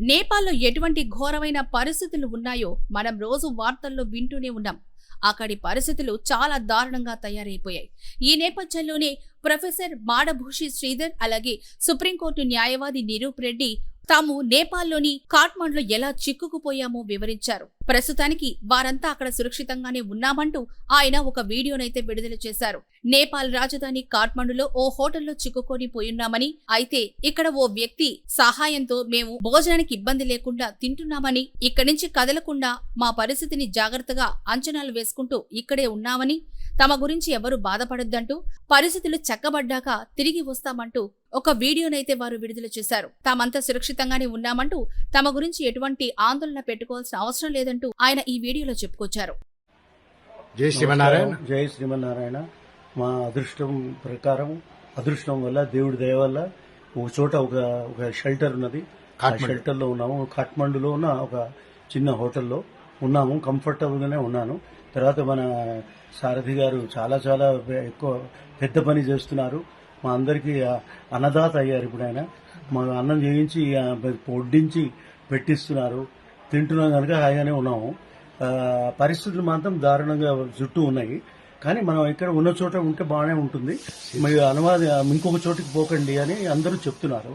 నేపాల్లో ఎటువంటి ఘోరమైన పరిస్థితులు ఉన్నాయో మనం రోజు వార్తల్లో వింటూనే ఉన్నాం. అక్కడి పరిస్థితులు చాలా దారుణంగా తయారైపోయాయి. ఈ నేపథ్యంలోనే ప్రొఫెసర్ మాడభూషి శ్రీధర్ అలాగే సుప్రీంకోర్టు న్యాయవాది నిరూప్ రెడ్డి తాము నేపాల్లోని కాట్మండ్లో ఎలా చిక్కుకుపోయామో వివరించారు. ప్రస్తుతానికి వారంతా అక్కడ సురక్షితంగానే ఉన్నామంటూ ఆయన ఒక వీడియోనైతే విడుదల చేశారు. నేపాల్ రాజధాని కాట్మండులో ఓ హోటల్లో చిక్కుకొని పోయున్నామని అయితే ఇక్కడ ఓ వ్యక్తి సహాయంతో మేము భోజనానికి ఇబ్బంది లేకుండా తింటున్నామని ఇక్కడి నుంచి కదలకుండా మా పరిస్థితిని జాగ్రత్తగా అంచనాలు వేసుకుంటూ ఇక్కడే ఉన్నామని తమ గురించి ఎవరు బాధపడొద్దంటూ పరిస్థితులు చక్కబడ్డాక తిరిగి వస్తామంటూ ఒక వీడియోనైతే వారు విడుదల చేశారు. తామంతా సురక్షితంగానే ఉన్నామంటూ తమ గురించి ఎటువంటి ఆందోళన పెట్టుకోవాల్సిన అవసరం లేదంటూ ఆయన ఈ వీడియోలో చెప్పుకొచ్చారు. జై శ్రీమన్నారాయణ. జై శ్రీమన్నారాయణ. మా అదృష్టం ప్రకారం అదృష్టం వల్ల దేవుడి దయ వల్ల ఒక చోట ఒక ఒక షెల్టర్ ఉన్నది. ఆ. షెల్టర్లో ఉన్నాము. కాట్మండులో ఉన్న ఒక చిన్న హోటల్లో ఉన్నాము. కంఫర్టబుల్ గానే ఉన్నాను. తర్వాత మన సారథి గారు చాలా చాలా ఎక్కువ పెద్ద పని చేస్తున్నారు. మా అందరికీ అన్నదాత అయ్యారు ఇప్పుడు ఆయన. మా అన్నం చేయించి వడ్డించి పెట్టిస్తున్నారు. తింటున్నాం కనుక హాయిగానే ఉన్నాము. పరిస్థితులు మాత్రం దారుణంగా చుట్టూ ఉన్నాయి. కానీ మనం ఇక్కడ ఉన్న చోట ఉంటే బాగానే ఉంటుంది. మరి అనువాద ఇంకొక చోటికి పోకండి అని అందరూ చెప్తున్నారు.